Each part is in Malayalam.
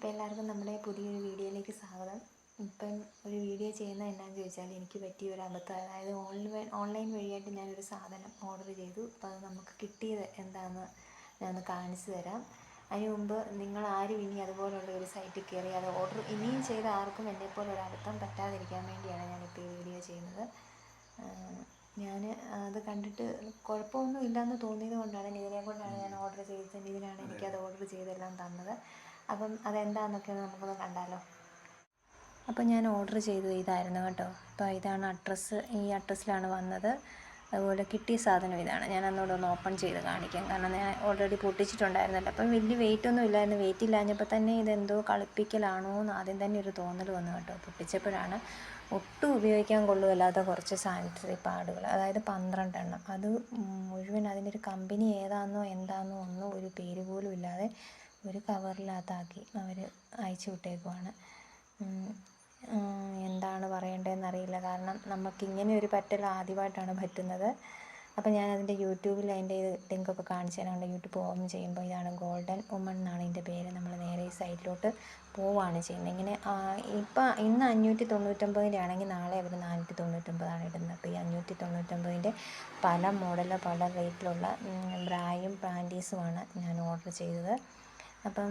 അപ്പോൾ എല്ലാവർക്കും നമ്മുടെ പുതിയൊരു വീഡിയോയിലേക്ക് സ്വാഗതം. ഇപ്പം ഒരു വീഡിയോ ചെയ്യുന്നത് എന്നാന്ന് ചോദിച്ചാൽ എനിക്ക് പറ്റിയ ഒരു അബദ്ധം. അതായത് ഓൺലൈൻ ഓൺലൈൻ വഴിയായിട്ട് ഞാനൊരു സാധനം ഓർഡർ ചെയ്തു. അപ്പോൾ അത് നമുക്ക് കിട്ടിയത് എന്താണെന്ന് ഞാനൊന്ന് കാണിച്ചു തരാം. അതിന് മുമ്പ് നിങ്ങൾ ആരും ഇനി അതുപോലുള്ള ഒരു സൈറ്റിൽ കയറി അത് ഓർഡർ ഇനിയും ചെയ്ത ആർക്കും എന്നെപ്പോലെ ഒരു അബദ്ധം പറ്റാതിരിക്കാൻ വേണ്ടിയാണ് ഞാനിപ്പോൾ ഈ വീഡിയോ ചെയ്യുന്നത്. ഞാൻ അത് കണ്ടിട്ട് കുഴപ്പമൊന്നും ഇല്ലയെന്ന് തോന്നിയത് കൊണ്ടാണ്. ഇതിനെ കൊണ്ടാണ് ഞാൻ ഓർഡർ ചെയ്തത്. ഇതിനാണ് എനിക്കത് ഓർഡർ ചെയ്തെല്ലാം തന്നത്. അപ്പം അതെന്താണെന്നൊക്കെ നമുക്കൊന്ന് കണ്ടാലോ? അപ്പോൾ ഞാൻ ഓർഡർ ചെയ്തത് ഇതായിരുന്നു കേട്ടോ. അപ്പോൾ ഇതാണ് അഡ്രസ്സ് ഈ അഡ്രസ്സിലാണ് വന്നത്. അതുപോലെ കിട്ടിയ സാധനം ഇതാണ്. ഞാൻ അന്നോട് ഒന്ന് ഓപ്പൺ ചെയ്ത് കാണിക്കാം. കാരണം ഞാൻ ഓൾറെഡി പൊട്ടിച്ചിട്ടുണ്ടായിരുന്നല്ലോ. അപ്പം വലിയ വെയിറ്റ് ഒന്നും ഇല്ലായിരുന്നു. വെയിറ്റ് ഇല്ലാഞ്ഞപ്പോൾ തന്നെ ഇതെന്തോ കളിപ്പിക്കലാണോ എന്ന് ആദ്യം തന്നെ ഒരു തോന്നൽ വന്നു കേട്ടോ. പൊട്ടിച്ചപ്പോഴാണ് ഒട്ടും ഉപയോഗിക്കാൻ കൊള്ളുമല്ലാത്ത കുറച്ച് സാനിറ്ററി പാഡുകൾ അതായത് പന്ത്രണ്ടെണ്ണം. അത് മുഴുവൻ അതിന്റെ ഒരു കമ്പനി ഏതാണെന്നോ എന്താണെന്നോ ഒന്നും ഒരു പേര് പോലും ഇല്ലാതെ ഒരു കവറിനകത്താക്കി അവർ അയച്ചു വിട്ടേക്കുവാണ്. എന്താണ് പറയേണ്ടതെന്ന് അറിയില്ല കാരണം നമുക്ക് ഇങ്ങനെ ഒരു പറ്റൽ ആദ്യമായിട്ടാണ് പറ്റുന്നത്. അപ്പോൾ ഞാൻ അതിന്റെ യൂട്യൂബിൽ അതിന്റെ ലിങ്കൊക്കെ കാണിച്ചു തരാം. യൂട്യൂബ് ഓൺ ചെയ്യുമ്പോൾ ഇതാണ് ഗോൾഡൻ വുമൺ എന്നാണ് ഇതിന്റെ പേര്. നമ്മൾ നേരെ ഈ സൈറ്റിലോട്ട് പോവുകയാണ് ചെയ്യുന്നത്. ഇങ്ങനെ ഇപ്പം ഇന്ന് അഞ്ഞൂറ്റി തൊണ്ണൂറ്റൊമ്പതിന്റെ ആണെങ്കിൽ നാളെ അവർ നാനൂറ്റി തൊണ്ണൂറ്റൊമ്പതാണ് ഇടുന്നത്. അപ്പോൾ ഈ അഞ്ഞൂറ്റി തൊണ്ണൂറ്റൊമ്പതിന്റെ പല മോഡൽ പല റേറ്റിലുള്ള ബ്രായും പാന്റീസുമാണ് ഞാൻ ഓർഡർ ചെയ്തത്. അപ്പം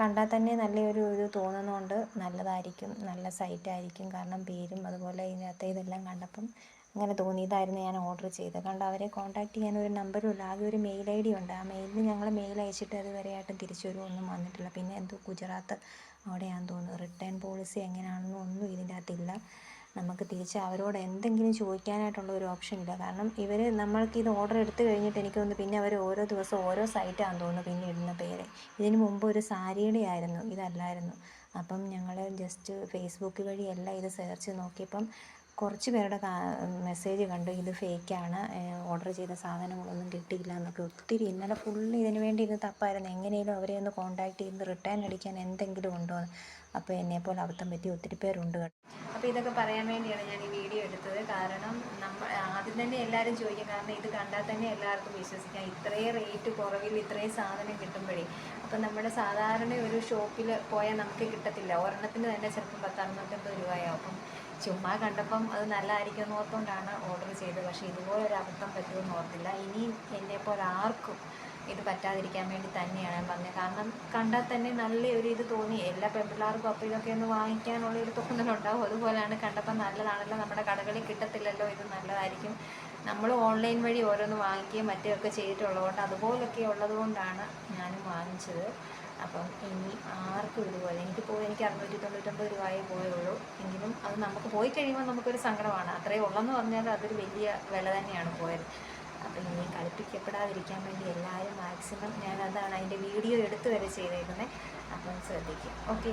കണ്ടാൽ തന്നെ നല്ലൊരു ഇത് തോന്നുന്നതുകൊണ്ട് നല്ലതായിരിക്കും നല്ല സൈറ്റായിരിക്കും. കാരണം പേരും അതുപോലെ ഇതിനകത്തെ ഇതെല്ലാം കണ്ടപ്പം അങ്ങനെ തോന്നി. ഇതായിരുന്നു ഞാൻ ഓർഡർ ചെയ്തത്. കണ്ട് അവരെ കോൺടാക്റ്റ് ചെയ്യാൻ ഒരു നമ്പറും ഇല്ല. ആകെ ഒരു മെയിൽ ഐ ഡി ഉണ്ട്. ആ മെയിലിൽ ഞങ്ങൾ മെയിൽ അയച്ചിട്ട് അതുവരെയായിട്ടും തിരിച്ചു ഒന്നും വന്നിട്ടില്ല. പിന്നെ എന്തോ ഗുജറാത്ത് അവിടെയാണെന്ന് തോന്നുന്നു. റിട്ടേൺ പോളിസി എങ്ങനെയാണെന്നോ ഒന്നും ഇതിന്റെ അകത്തില്ല നമുക്ക് തിരിച്ച് അവരോട് എന്തെങ്കിലും ചോദിക്കാനായിട്ടുള്ള ഒരു ഓപ്ഷൻ ഇല്ല. കാരണം ഇവർ നമ്മൾക്ക് ഇത് ഓർഡർ എടുത്തു കഴിഞ്ഞിട്ട് എനിക്ക് തോന്നുന്നു പിന്നെ അവർ ഓരോ ദിവസം ഓരോ സൈറ്റാണെന്ന് തോന്നുന്നു പിന്നെ ഇടുന്ന പേര്. ഇതിന് മുമ്പ് ഒരു സാരിയുടെ ആയിരുന്നു ഇതല്ലായിരുന്നു. അപ്പം ഞങ്ങൾ ജസ്റ്റ് ഫേസ്ബുക്ക് വഴിയല്ല ഇത് സെർച്ച് നോക്കിയപ്പം കുറച്ച് പേരുടെ മെസ്സേജ് കണ്ടു ഇത് ഫേക്കാണ് ഓർഡർ ചെയ്ത സാധനങ്ങളൊന്നും കിട്ടിയില്ല എന്നൊക്കെ ഒത്തിരി. ഇന്നലെ ഫുള്ള് ഇതിനു വേണ്ടി ഇത് തപ്പായിരുന്നു. എങ്ങനെയും അവരെ ഒന്ന് കോൺടാക്ട് ചെയ്ത് റിട്ടേൺ അടിക്കാൻ എന്തെങ്കിലും ഉണ്ടോ അപ്പോൾ എന്നെപ്പോലെ അബദ്ധം പറ്റി ഒത്തിരി പേരുണ്ട് കേട്ടോ. അപ്പോൾ ഇതൊക്കെ പറയാൻ വേണ്ടിയാണ് ഞാൻ ഈ വീഡിയോ എടുത്തത്. കാരണം നമ്മൾ ആദ്യം തന്നെ എല്ലാവരും ചോദിക്കും കാരണം ഇത് കണ്ടാൽ തന്നെ എല്ലാവർക്കും വിശ്വസിക്കാം. ഇത്രയും റേറ്റ് കുറവിൽ ഇത്രയും സാധനം കിട്ടുമ്പോഴേ. അപ്പം നമ്മുടെ സാധാരണ ഒരു ഷോപ്പിൽ പോയാൽ നമുക്ക് കിട്ടത്തില്ല. ഒരെണ്ണത്തിന് തന്നെ ചിലപ്പോൾ പത്ത് അറുന്നൂറ്റമ്പത് രൂപയാവും. അപ്പം ചുമ്മാ കണ്ടപ്പം അത് നല്ലതായിരിക്കും എന്നോർത്തുകൊണ്ടാണ് ഓർഡർ ചെയ്തത്. പക്ഷേ ഇതുപോലെ ഒരു അബദ്ധം പറ്റുമെന്ന് ഓർത്തില്ല. ഇനിയും എന്നെപ്പോലെ ആർക്കും ഇത് പറ്റാതിരിക്കാൻ വേണ്ടി തന്നെയാണ് ഞാൻ പറഞ്ഞത്. കാരണം കണ്ടാൽ തന്നെ നല്ല ഒരു ഇത് തോന്നി. എല്ലാ പെൺപിള്ളേർക്കും അപ്പോൾ ഇതൊക്കെ ഒന്ന് വാങ്ങിക്കാനുള്ള ഒരു തോന്നലുണ്ടാവും അതുപോലെയാണ് കണ്ടപ്പോൾ നല്ലതാണല്ലോ. നമ്മുടെ കടകളിൽ കിട്ടത്തില്ലല്ലോ. ഇത് നല്ലതായിരിക്കും. നമ്മൾ ഓൺലൈൻ വഴി ഓരോന്ന് വാങ്ങിക്കുകയും മറ്റൊക്കെ ചെയ്തിട്ടുള്ളതുകൊണ്ട് അതുപോലൊക്കെ ഉള്ളതുകൊണ്ടാണ് ഞാനും വാങ്ങിച്ചത്. അപ്പം ഇനി ആർക്കും ഇതുപോലെ എനിക്ക് പോയി എനിക്ക് അറുന്നൂറ്റി തൊണ്ണൂറ്റൊമ്പത് രൂപയേ പോയുള്ളൂ. എങ്കിലും അത് നമുക്ക് പോയി കഴിയുമ്പോൾ നമുക്കൊരു സങ്കടമാണ്. അത്രയേ ഉള്ളെന്ന് പറഞ്ഞാൽ അതൊരു വലിയ വില തന്നെയാണ് പോയത്. അപ്പം ഇനി കളിപ്പിക്കപ്പെടാതിരിക്കാൻ വേണ്ടി എല്ലാവരും മാക്സിമം ഞാനതാണ് അതിന്റെ വീഡിയോ എടുത്തു വരെ ചെയ്തേക്കുന്നത് അപ്പം ശ്രദ്ധിക്കും ഓക്കെ